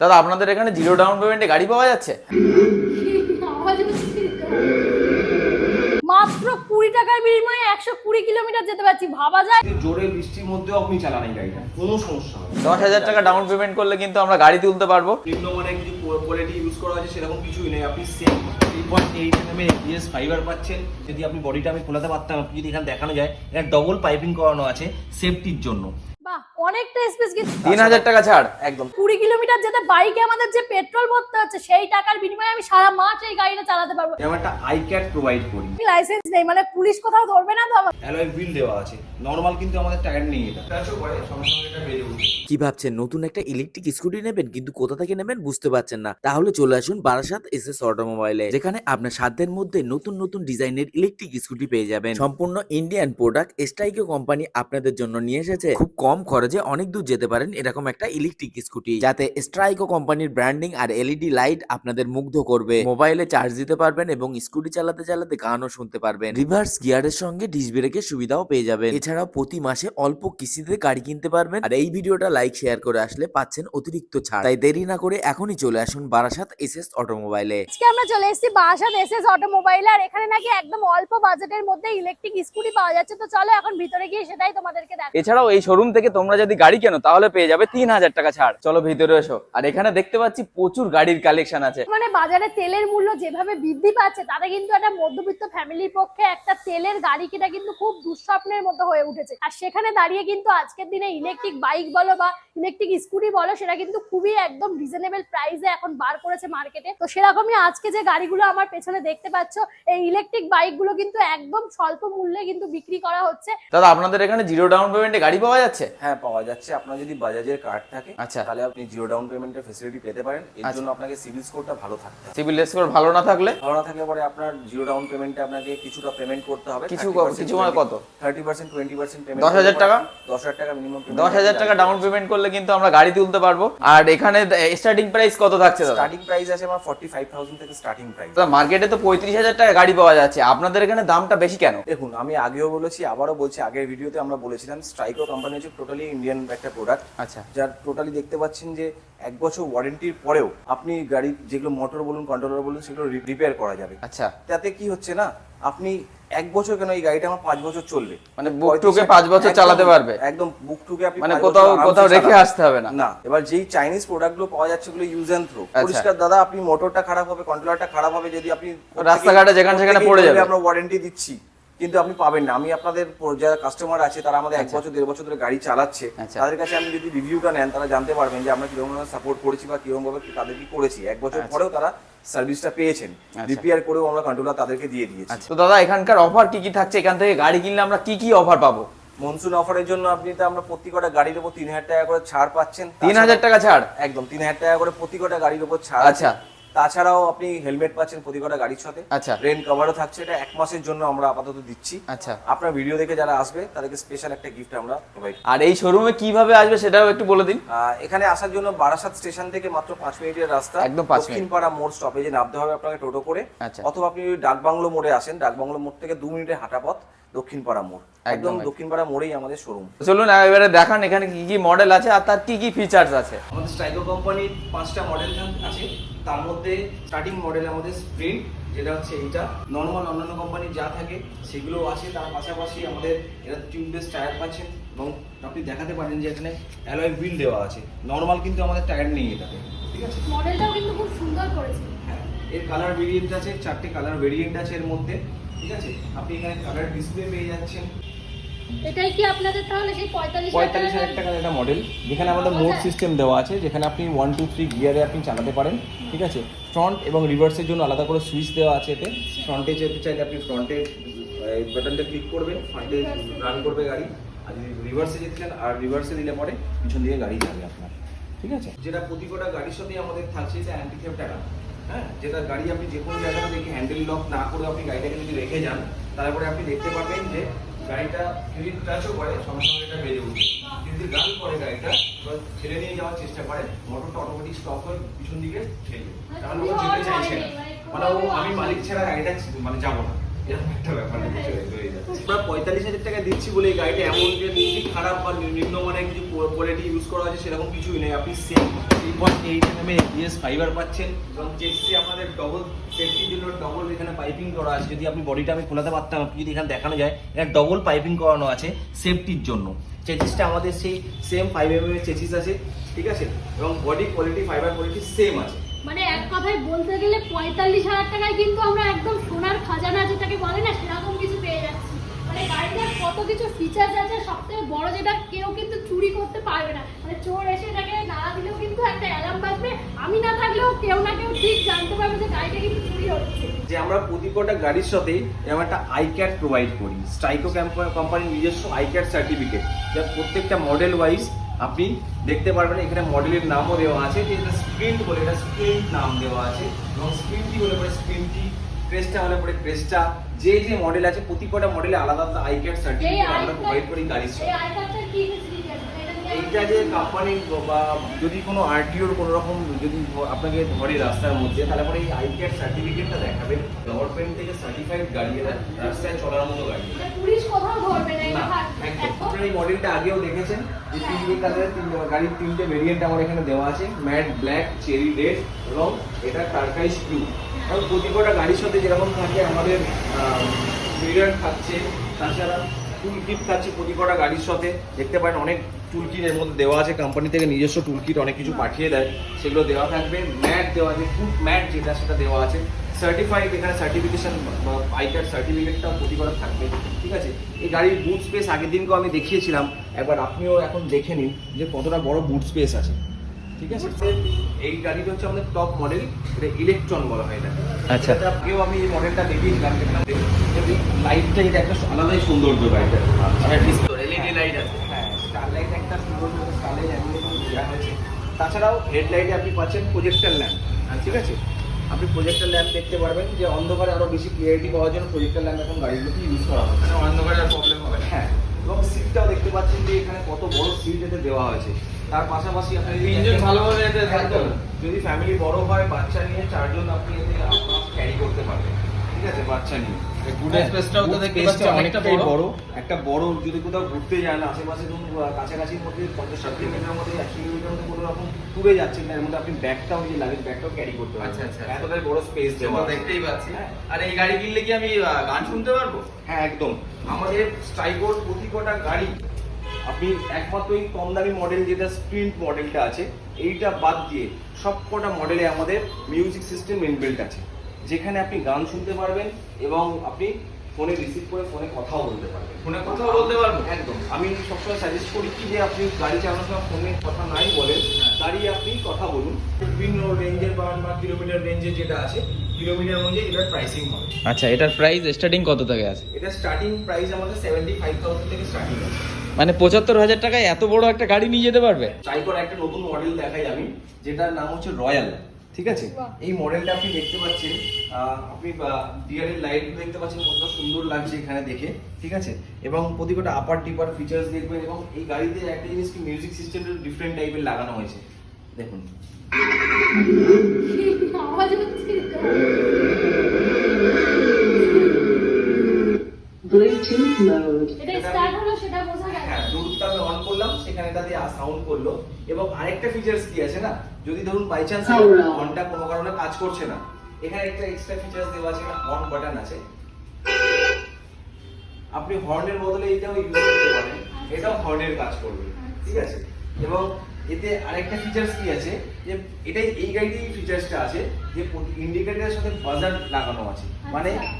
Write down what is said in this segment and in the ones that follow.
দাদা আপনাদের এখানে জিরো ডাউন পেমেন্টে গাড়ি পাওয়া যাচ্ছে। মাত্র কুড়ি টাকার বিনিময়ে একশো কুড়ি কিলোমিটার যেতে পারছি ভাবা যায়? জোরে বৃষ্টির মধ্যেও আপনি চালান এই গাড়িটা কোনো সমস্যা হবে দশ হাজার টাকা ডাউন পেমেন্ট করলে কিন্তু আমরা গাড়ি তুলতে পারব। নিম্নমানের কিছু কোয়ালিটি ইউজ করা আছে সেরকম কিছুই নেই। আপনি same three point eight M এর ফাইবার পাচ্ছেন। যদি আপনি বডিটা আমি খোলাতে পারতাম আপনি যদি এখানে দেখানো যায় এটা ডবল পাইপিং করানো আছে সেফটির জন্য। বাহ অনেকটা স্পেস কিন্তু তিন হাজার টাকা ছাড় একদম। কুড়ি কিলোমিটার যেতে বাইকে আমাদের যে পেট্রোল ভরতে হচ্ছে সেই টাকার বিনিময়ে আমি সারা মাস এই গাড়িটা চালাতে পারব। যেমন একটা আই ক্যাট প্রোভাইড করি লাইসেন্স নেই মানে পুলিশ কোথাও ধরবে না তো আমার অ্যালয় হুইল দেওয়া আছে। নর্মাল কিন্তু আমাদের টায়ার নেই এটা সঙ্গে এটা কি ভাবছেন? নতুন একটা ইলেকট্রিক স্কুটি নেবেন কিন্তু কোথা থেকে নেবেন বুঝতে পারছেন না। তাহলে চলে আসুন বারাসাত এস এস অটোমোবাইলে যেখানে আপনার সাধ্যের মধ্যে নতুন নতুন ডিজাইনের ইলেকট্রিক স্কুটি পেয়ে যাবেন। সম্পূর্ণ ইন্ডিয়ান প্রোডাক্ট স্ট্রাইকো কোম্পানি আপনাদের জন্য নিয়ে এসেছে। খুব কম খরচে অনেক দূর যেতে পারেন এরকম একটা ইলেকট্রিক স্কুটি যাতে স্ট্রাইকো কোম্পানির ব্র্যান্ডিং আর এলইডি লাইট আপনাদের মুগ্ধ করবে। মোবাইলে চার্জ দিতে পারবেন এবং স্কুটি চালাতে চালাতে গানও শুনতে পারবেন। রিভার্স গিয়ারের সঙ্গে ডিস ব্রেকের সুবিধাও পেয়ে যাবেন। এছাড়াও প্রতি মাসে অল্প কিস্তিতে গাড়ি কিনতে পারবেন। আর এই ভিডিওটা লাইক শেয়ার করে আসলে পাচ্ছেন অতিরিক্ত ছাড়। তাই দেরি না করে এখনই চলে আসুন বারাসাত এস এস অটোমোবাইলে আজকে আমরা চলে এসেছি বাসাত এসএস অটোমোবাইলে আর এখানে নাকি একদম অল্প বাজেটের মধ্যে ইলেকট্রিক স্কুটি পাওয়া যাচ্ছে। তো চলো এখন ভিতরে গিয়ে সেটাই তোমাদেরকে দেখ এছাড়াও এই শোরুম থেকে তোমরা যদি গাড়ি কেনো তাহলে পেয়ে যাবে তিন হাজার টাকা ছাড়। চলো ভিতরে এসো। আর এখানে দেখতে পাচ্ছি প্রচুর গাড়ির কালেকশন আছে। মানে বাজারে তেলের মূল্য যেভাবে বৃদ্ধি পাচ্ছে তাতে কিন্তু একটা মধ্যবিত্ত ফ্যামিলির পক্ষে একটা তেলের গাড়ি কেনা কিন্তু খুব দুঃস্বপ্নের মতো হয়ে উঠেছে। আর সেখানে দাঁড়িয়ে কিন্তু আজকের দিনে ইলেকট্রিক বাইক বলো বা ইলেকট্রিক স্কুটি বলো সেটা কিন্তু খুবই একদম রিজনেবল প্রাইসে এখন বার করেছে মার্কেটে তো সেরকমই আজকে যে গাড়িগুলো আমার পেছনে দেখতে পাচ্ছ এই ইলেকট্রিক বাইকগুলো কিন্তু একদম স্বল্প মূল্যে কিন্তু বিক্রি করা হচ্ছে। দাদা আপনাদের এখানে জিরো ডাউন পেমেন্টে গাড়ি পাওয়া যাচ্ছে? হ্যাঁ পাওয়া যাচ্ছে। আপনার যদি বাজাজের কার্ড থাকে আচ্ছা। তাহলে আপনি জিরো ডাউন পেমেন্টের ফেসিলিটি পেতে পারেন। এর আচ্ছা। জন্য আপনাকে সিভিল স্কোরটা ভালো থাকতে হবে। সিভিল স্কোর ভালো না থাকলে? ভালো না থাকলে পরে আপনার জিরো ডাউন পেমেন্টে আপনাকে কিছুটা পেমেন্ট করতে হবে। কিছু কিছু মানে কত? Thirty percent twenty percent payment দশ হাজার টাকা? দশ হাজার টাকা মিনিমাম দশ হাজার টাকা ডাউন পেমেন্ট করলে কিন্তু আমরা গাড়ি তুলতে পারব। আর এখানে স্টার্টিং প্রাইস কত থাকছে দাদা? স্টার্টিং প্রাইস আছে আমার ফর্টি ফাইভ থাউজেন্ড থেকে স্টার্টিং প্রাইস দাদা মার্কেটে তো পঁয়ত্রিশ হাজার টাকা গাড়ি পাওয়া যাচ্ছে। আপনাদের এখানে দামটা বেশি কেন? দেখুন আমি আগেও বলেছি আবারও বলছি আগের ভিডিওতে আমরা বলেছিলাম স্ট্রাইকো কোম্পানি হচ্ছে টোটালি ইন্ডিয়ান একটা প্রোডাক্ট আচ্ছা। যার টোটালি দেখতে পাচ্ছেন যে এক বছর ওয়ারেন্টির পরেও আপনি গাড়ি যেগুলো মোটর বলুন কন্ট্রোলার বলুন সেগুলো রিপেয়ার করা যাবে। আচ্ছা। তাতে কি হচ্ছে না আপনি এক বছর কেন এই গাড়িটা আমার পাঁচ বছর চলবে? মানে বুক টুকে পাঁচ বছর চালাতে পারবে। একদম বুক টুকে আপনি মানে কোথাও কোথাও রেখে আসতে হবে না। না। এবার যেই চাইনিজ প্রোডাক্টগুলো পাওয়া যাচ্ছে ওগুলো ইউজ অ্যান্ড থ্রো। পরিষ্কার দাদা আপনি মোটরটা খারাপ হবে কন্ট্রোলারটা খারাপ হবে যদি আপনি রাস্তাঘাটে যেখানে সেখানে পড়ে যাবে। আমরা ওয়ারেন্টি দিচ্ছি। কিন্তু আপনি পাবেন না। আমি আপনাদের যারা কাস্টমার আছে তারা আমাদের এক বছর দেড় বছর ধরে গাড়ি চালাচ্ছে। আচ্ছা। তাদের কাছে আমি যদি রিভিউটা নেন তারা জানতে পারবেন যে আমরা কীরকম সাপোর্ট করেছি বা কীরকম ভাবে তাদের কি করেছি। এক বছর পরেও তারা সার্ভিসটা পেয়েছেন। রিপেয়ার করেও আমরা কন্ট্রোলার তাদেরকে দিয়ে দিয়েছি। আচ্ছা। তো দাদা এখানকার অফার কি কি থাকছে? এখান থেকে গাড়ি কিনলে আমরা কি কি অফার পাবো? মনসুন অফারের জন্য আপনি তো আমরা প্রতি কটা গাড়ির উপর তিন হাজার টাকা করে ছাড় পাচ্ছেন। তিন হাজার টাকা ছাড়? একদম তিন হাজার টাকা করে প্রতি কটা গাড়ির উপর ছাড় আচ্ছা। তাছাড়াও আপনি হেলমেট পাচ্ছেন প্রতি কটা গাড়ির সাথে। আচ্ছা। রেন কভারও থাকছে এটা এক মাসের জন্য আমরা আপাতত দিচ্ছি। আচ্ছা। আপনার ভিডিও দেখে যারা আসবে তাদেরকে স্পেশাল একটা গিফট আমরা প্রোভাইড আর এই শোরুমে কীভাবে আসবে সেটাও একটু বলে দিন। এখানে আসার জন্য বারাসাত স্টেশন থেকে মাত্র পাঁচ মিনিটের রাস্তা। একদম পাঁচ মিনিট। দক্ষিণপাড়া মোড় স্টপেজে নামতে হবে আপনাকে টোটো করে। আচ্ছা। অথবা আপনি ডাকবাংলো মোড়ে আসেন ডাকবাংলো মোড় থেকে দু মিনিটের হাঁটা পথ দক্ষিণপাড়া মোড়। একদম একদম। দক্ষিণপাড়া মোড়েই আমাদের শোরুম চলুন এবারে দেখান এখানে কি কি মডেল আছে আর তার কি কি ফিচার্স আছে। আমাদের স্ট্রাইকো কোম্পানির পাঁচটা মডেল আছে। তার মধ্যে স্টার্টিং মডেল আমাদের স্প্রিন্ট যেটা হচ্ছে এইটা। নর্মাল অন্যান্য কোম্পানির যা থাকে সেগুলো আছে। তার পাশাপাশি আমাদের এটা টিউবলেস টায়ার পাচ্ছেন এবং আপনি দেখাতে পারেন যে এখানে অ্যালয় হুইল দেওয়া আছে। নর্মাল কিন্তু আমাদের টায়ার নেই এটাতে। ঠিক আছে? মডেলটাও কিন্তু খুব সুন্দর করেছে। হ্যাঁ এর কালার ভেরিয়েন্ট আছে চারটে কালার ভেরিয়েন্ট আছে এর মধ্যে। ঠিক আছে? আপনি এখানে কালার ডিসপ্লে পেয়ে যাচ্ছেন। এটাই কি আপনাদের তাহলে সেই পঁয়তাল্লিশ পঁয়তাল্লিশ হাজার টাকার একটা মডেল যেখানে আমাদের মোড সিস্টেম দেওয়া আছে যেখানে আপনি ওয়ান টু থ্রি গিয়ারে আপনি চালাতে পারেন ঠিক আছে? ফ্রন্ট এবং রিভার্সের জন্য আলাদা করে সুইচ দেওয়া আছে এতে। ফ্রন্টে যেতে চাইলে আপনি ফ্রন্টে বাটনটা ক্লিক করবেন ফ্রন্টে রান করবে গাড়ি। আর যদি রিভার্সে যেতে চান আর রিভার্সে দিলে পরে পিছন দিকে গাড়ি যাবে আপনার ঠিক আছে? যেটা প্রতি কটা গাড়ির সাথে আমাদের থাকছে এটা অ্যান্টি থেফট অ্যালার্ম হ্যাঁ? যেটা গাড়ি আপনি যে কোনো জায়গাতে দেখে হ্যান্ডেল লক না করে আপনি গাড়িটাকে যদি রেখে যান তারপরে আপনি দেখতে পাবেন যে গাড়িটা যদি টাচও করে সঙ্গে সঙ্গে এটা বেজে উঠবে যদি গান করে গাড়িটা ছেড়ে নিয়ে যাওয়ার চেষ্টা করে মোটরটা অটোমেটিক স্টপ হয়ে পিছন দিকে ঠেলবে তাহলে ও যেতে চাইছে না। মানে ও আমি মালিক ছাড়া গাড়িটা মানে যাব না। এরকম পঁয়তাল্লিশ হাজার টাকা দিচ্ছি বলে এই গাড়িটা এমন যে খুবই খারাপ বা নিম্নমানের কিছু কোয়ালিটি ইউজ করা আছে সেরকম কিছুই নেই। আপনি same three point eight M ABS fibre পাচ্ছেন। এবং চেসি আপনাদের ডবল সেফটির জন্য ডবল এখানে পাইপিং করা আছে। যদি আপনি বডিটা আমি খোলাতে পারতাম, আপনি যদি এখানে দেখানো যায়, এখানে ডবল পাইপিং করানো আছে সেফটির জন্য। চেসিসটা আমাদের সেই সেম ফাইভ এম এর চেসিস আছে, ঠিক আছে? এবং body quality fibre quality same আছে। মানে এক কথায় বলতে গেলে পঁয়তাল্লিশ হাজার টাকায় কিন্তু আমরা একদম সোনার খাজানা যেটাকে বলে না, সেরকম কিছু পেয়ে যাচ্ছি। মানে গাড়িটার কত কিছু ফিচার্স আছে সব থেকে বড় যেটা কেউ কিন্তু চুরি করতে পারবে না। মানে চোর এসে এটাকে নাড়া দিলেও কিন্তু একটা অ্যালার্ম বাজবে। আমি না থাকলেও কেউ না কেউ ঠিক জানতে পারবে যে গাড়িটা কিন্তু চুরি হচ্ছে। যে আমরা প্রতি কটা গাড়ির সাথে এরকম একটা আই ক্যাট প্রোভাইড করি স্ট্রাইকো কোম্পানির নিজস্ব আই ক্যাট সার্টিফিকেট যা প্রত্যেকটা মডেল ওয়াইজ আপনি দেখতে পারবেন এখানে মডেলের নামও দেওয়া আছে যে এটা স্প্রিন্ট বলে এটা স্প্রিন্ট নাম দেওয়া আছে। এবং স্প্রিন্টটি হলে পরে স্প্রিন্টটি ক্রেস্টা হলে পরে ক্রেস্টা যে যে মডেল আছে প্রতি কটা মডেলে আলাদা আলাদা আই এই সার্টিফিকেট আমরা প্রোভাইড করি গাড়ির এইটা যে কোম্পানি বা যদি কোনো আরটিওর কোনো রকম যদি আপনাকে ধরে রাস্তার মধ্যে তাহলে পরে এই আই কার্ড সার্টিফিকেটটা দেখাবেন গভর্নমেন্ট থেকে সার্টিফাইড গাড়ি এটা রাস্তায় চলার মতো গাড়ি। কোথাও ধরবে না এটা না থাক- একদম। একদম আপনারা এই মডেলটা আগেও দেখেছেন যে তিনটে কালারের তিন গাড়ির তিনটে ভেরিয়েন্ট আমার এখানে দেওয়া আছে ম্যাট ব্ল্যাক চেরি রেড এবং এটা টার্কাইস ব্লু এবং প্রতি কটা গাড়ির সাথে যেরকম থাকে আমাদের মিরার থাকছে তাছাড়া টুল কিট থাকছে প্রতি কটা গাড়ির সাথে দেখতে পারেন অনেক টুল কিট এর মধ্যে দেওয়া আছে। কোম্পানি থেকে নিজস্ব টুলকিট অনেক কিছু পাঠিয়ে দেয়। সেগুলো দেওয়া থাকবে। ম্যাট দেওয়া আছে। ফুড ম্যাট যেটা সেটা দেওয়া আছে। সার্টিফাইড এখানে সার্টিফিকেশন বা সার্টিফিকেটটাও প্রতি কটা থাকবে। ঠিক আছে? এই গাড়ির বুট স্পেস আগের দিনকেও আমি দেখিয়েছিলাম। একবার আপনিও এখন দেখে নিন যে কতটা বড় বুট স্পেস আছে। ঠিক আছে? এই গাড়িটা হচ্ছে আমাদের টপ মডেল এটা ইলেকট্রন বলা হয় এটা আচ্ছা। আগেও আমি এই মডেলটা দেখিয়েছিলাম যেখানে লাইটটা এটা একটা আলাদাই সৌন্দর্য গাড়িটা এলইডি লাইট আছে। স্টারলাইট একটা সুন্দর স্টারলাইট অ্যাভেলেবল দেওয়া হয়েছে তাছাড়াও হেডলাইটে আপনি পাচ্ছেন প্রজেক্টর ল্যাম্প ঠিক আছে? আপনি প্রজেক্টর ল্যাম্প দেখতে পারবেন যে অন্ধকারে আরও বেশি ক্লিয়ারিটি পাওয়ার জন্য প্রজেক্টর ল্যাম্প এখন গাড়িগুলোতে ইউজ করা হয় মানে অন্ধকারে আর প্রবলেম হবে হ্যাঁ এবং সিটটাও দেখতে পাচ্ছেন যে এখানে কত বড় সিট এতে দেওয়া হয়েছে। তার পাশাপাশি আপনি ভালোভাবে যদি ফ্যামিলি বড় হয় বাচ্চা নিয়ে চারজন আপনি এতে আপনার ক্যারি করতে পারবেন। ঠিক আছে বাচ্চা নিয়ে। হ্যাঁ, তো দেখতে পাচ্ছি অনেকটা বড়। বড়। একটা বড় যদি কোথাও ঘুরতে যান আশেপাশে ধরুন কাছাকাছির মধ্যে পঞ্চাশ ষাট কিলোমিটার মধ্যে একশো কিলোমিটার মধ্যে কোনো রকম ট্যুরে যাচ্ছেন না এর মধ্যে আপনি ব্যাগটাও নিজে লাগেজ ব্যাগটাও ক্যারি করতে পারবেন। আচ্ছা, আচ্ছা। এতটাই বড় স্পেস দেওয়া দেখতেই পাচ্ছি। হ্যাঁ। আর এই গাড়ি কিনলে কি আমি গান শুনতে পারব? হ্যাঁ একদম। আমাদের স্ট্রাইকোর প্রতি কটা গাড়ি আপনি একমাত্র এই কম দামি মডেল যেটা স্প্রিন্ট মডেলটা আছে এইটা বাদ দিয়ে সব কটা মডেলে আমাদের মিউজিক সিস্টেম ইনবিল্ট আছে। যেখানে আপনি গান শুনতে পারবেন এবং আপনি ফোনে রিসিভ করে ফোনে কথাও বলতে পারবেন। ফোনে কথাও বলতে পারবেন একদম। আমি সবসময় সাজেস্ট করি কি যে আপনি গাড়ি চালানোর সময় ফোনে কথা নাই বলেন দাঁড়িয়ে আপনি কথা বলুন। বিভিন্ন রেঞ্জের বা কিলোমিটার রেঞ্জে যেটা আছে কিলোমিটার অনুযায়ী এটার প্রাইসিং হবে। আচ্ছা এটার প্রাইস স্টার্টিং কত থেকে আছে? এটা স্টার্টিং প্রাইস আমাদের সেভেন্টি ফাইভ থাউজেন্ড থেকে স্টার্টিং আছে। মানে পঁচাত্তর হাজার টাকায় এত বড় একটা গাড়ি নিয়ে যেতে পারবে? ট্রাই করা একটা নতুন মডেল দেখাই আমি যেটার নাম হচ্ছে রয়্যাল ঠিক আছে? এই মডেলটা আপনি দেখতে পাচ্ছেন আহ, আপনি ডিআরের লাইট দেখতে পাচ্ছেন কতটা সুন্দর লাগছে এখানে দেখে ঠিক আছে? এবং প্রতিটা আপার ডিপার ফিচার্স দেখবেন এবং এই গাড়িতে একটা জিনিস কি মিউজিক সিস্টেমটা ডিফারেন্ট টাইপের লাগানো হয়েছে। দেখুন। আওয়াজ হচ্ছে এটা স্টার্ট হলো সেটা বোঝা গেল হ্যাঁ ব্লুটুথটা আমি অন করলাম সেখানে দিয়ে সাউন্ড করল। এবং আরেকটা ফিচার্স কি আছে না যদি ধরুন বাই চান্স অনটা কোনো কারণে কাজ করছে না এখানে একটা এক্সট্রা ফিচার্স দেওয়া আছে অন বাটন আছে। আপনি হর্নের বদলে এটাও ইউজ করতে পারেন এটাও হর্নের কাজ করবে ঠিক আছে? এবং এতে আরেকটা ফিচার্স কি আছে যে এটাই এই গাড়িতেই ফিচার্সটা আছে যে ইন্ডিকেটরের সাথে বাজার লাগানো আছে। মানে আচ্ছা।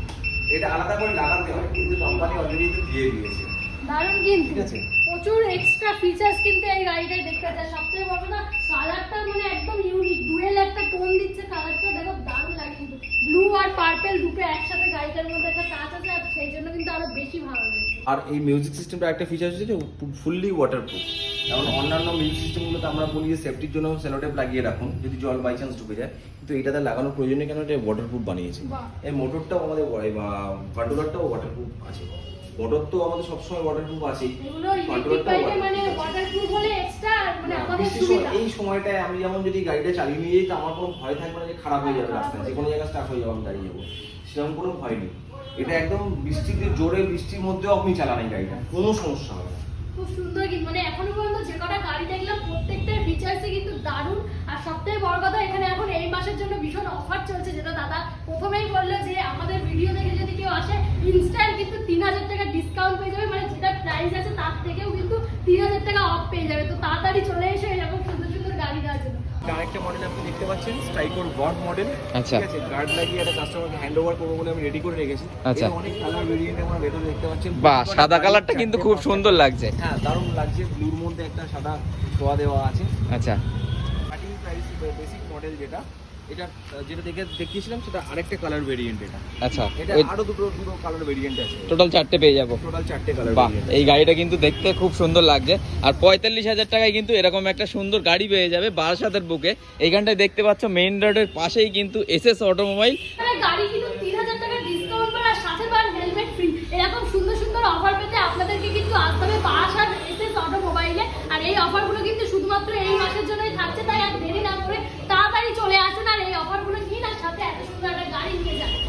এটা আলাদা করে লাগাতে হয় কিন্তু কোম্পানি অলরেডি তো দিয়ে দিয়েছে। দারুণ কিন্তু। ঠিক আছে। প্রচুর এক্সট্রা ফিচার্স কিন্তু এই গাড়িটায় দেখতে যায় সবথেকে বড় না কালারটা মানে একদম ইউনিক ডুয়েল একটা টোন দিচ্ছে কালারটা দেখো দারুণ লাগে কিন্তু। ব্লু আর পার্পল দুটো একসাথে গাড়িটার মধ্যে একটা টাচ আছে আর সেই জন্য কিন্তু আরও বেশি ভালো লাগছে। আর এই মিউজিক সিস্টেমটা একটা ফিচার হচ্ছে যে ফুললি ওয়াটারপ্রুফ যেমন অন্যান্য মিউজিক সিস্টেমগুলোতে আমরা বলি যে সেফটির জন্য সেলোটেপ লাগিয়ে রাখুন যদি জল বাই চান্স ঢুকে যায়। কিন্তু এটাতে লাগানোর প্রয়োজন কেন? এটা ওয়াটারপ্রুফ বানিয়েছে। এই মোটরটাও আমাদের কন্ট্রোলারটাও ওয়াটারপ্রুফ আছে। মোটর তো আমাদের সবসময় ওয়াটারপ্রুফ আছেই। মানে মানে এই সময়টায় আমি যেমন যদি গাড়িটা চালিয়ে নিয়ে যাই তো আমার কোনো ভয় থাকবে না যে খারাপ হয়ে যাবে রাস্তায়। যে কোনো জায়গায় স্টাফ হয়ে যাব আমি দাঁড়িয়ে যাব। সেরকম কোনো ভয় নেই। এটা একদম বৃষ্টিতে জোরে বৃষ্টির মধ্যেও আপনি চালান এই গাড়িটা। কোনো সমস্যা হবে না। খুব সুন্দর কিন্তু মানে এখনও পর্যন্ত যে কটা গাড়ি দেখলাম প্রত্যেকটার ফিচার্সই কিন্তু দারুণ। আর সবথেকে বড় কথা, এখানে এখন এই মাসের জন্য ভীষণ অফার চলছে, যেটা দাদা প্রথমেই বলল যে আমাদের ভিডিও দেখে যদি কেউ আসে ইনস্ট্যান্ট কিন্তু তিন হাজার টাকা ডিসকাউন্ট পেয়ে যাবে। মানে যেটা প্রাইস আছে, তার থেকেও কিন্তু তিন হাজার টাকা অফ পেয়ে যাবে। তো তাড়াতাড়ি চলে এসে এরকম সুন্দর সুন্দর গাড়ি দেওয়ার জন্য। আরেকটা মডেল আপনি দেখতে পাচ্ছেন স্ট্রাইকোর গড মডেল আচ্ছা। ঠিক আছে গার্ড লাগিয়ে একটা কাস্টমারকে হ্যান্ড ওভার করব বলে আমি রেডি করে রেখেছি। আচ্ছা। অনেক কালার ভেরিয়েন্ট আমরা ভেতরে দেখতে পাচ্ছেন। বাহ সাদা কালারটা কিন্তু খুব সুন্দর লাগছে। হ্যাঁ দারুণ লাগছে। ব্লুর মধ্যে একটা সাদা ছোঁয়া দেওয়া আছে। আচ্ছা। প্রাইস বেসিক মডেল যেটা এটা যেটা দেখে দেখিয়েছিলাম সেটা আরেকটা কালার ভেরিয়েন্ট এটা। আচ্ছা এটা আরও দুটো দুটো কালার ভেরিয়েন্ট আছে। টোটাল চারটে পেয়ে যাব। টোটাল চারটে কালার বাহ এই গাড়িটা কিন্তু দেখতে খুব সুন্দর লাগছে। আর পঁয়তাল্লিশ হাজার টাকায় কিন্তু এরকম একটা সুন্দর গাড়ি পেয়ে যাবে বারাসাতের বুকে। এইখানটায় দেখতে পাচ্ছ মেইন রোডের পাশেই কিন্তু এস এস অটোমোবাইল গাড়ি কিন্তু তিন হাজার টাকা ডিসকাউন্ট করে আর সাথে পান হেলমেট ফ্রি এরকম সুন্দর সুন্দর অফার পেতে আপনাদেরকে কিন্তু আসতে হবে বারাসাত এসএস অটোমোবাইলে আর এই অফারগুলো কিন্তু শুধুমাত্র এই মাসের জন্যই থাকছে তাই আর চলে আসুন আর এই অফারগুলো নিন আর সাথে এত সুন্দর একটা গাড়ি নিয়ে যান।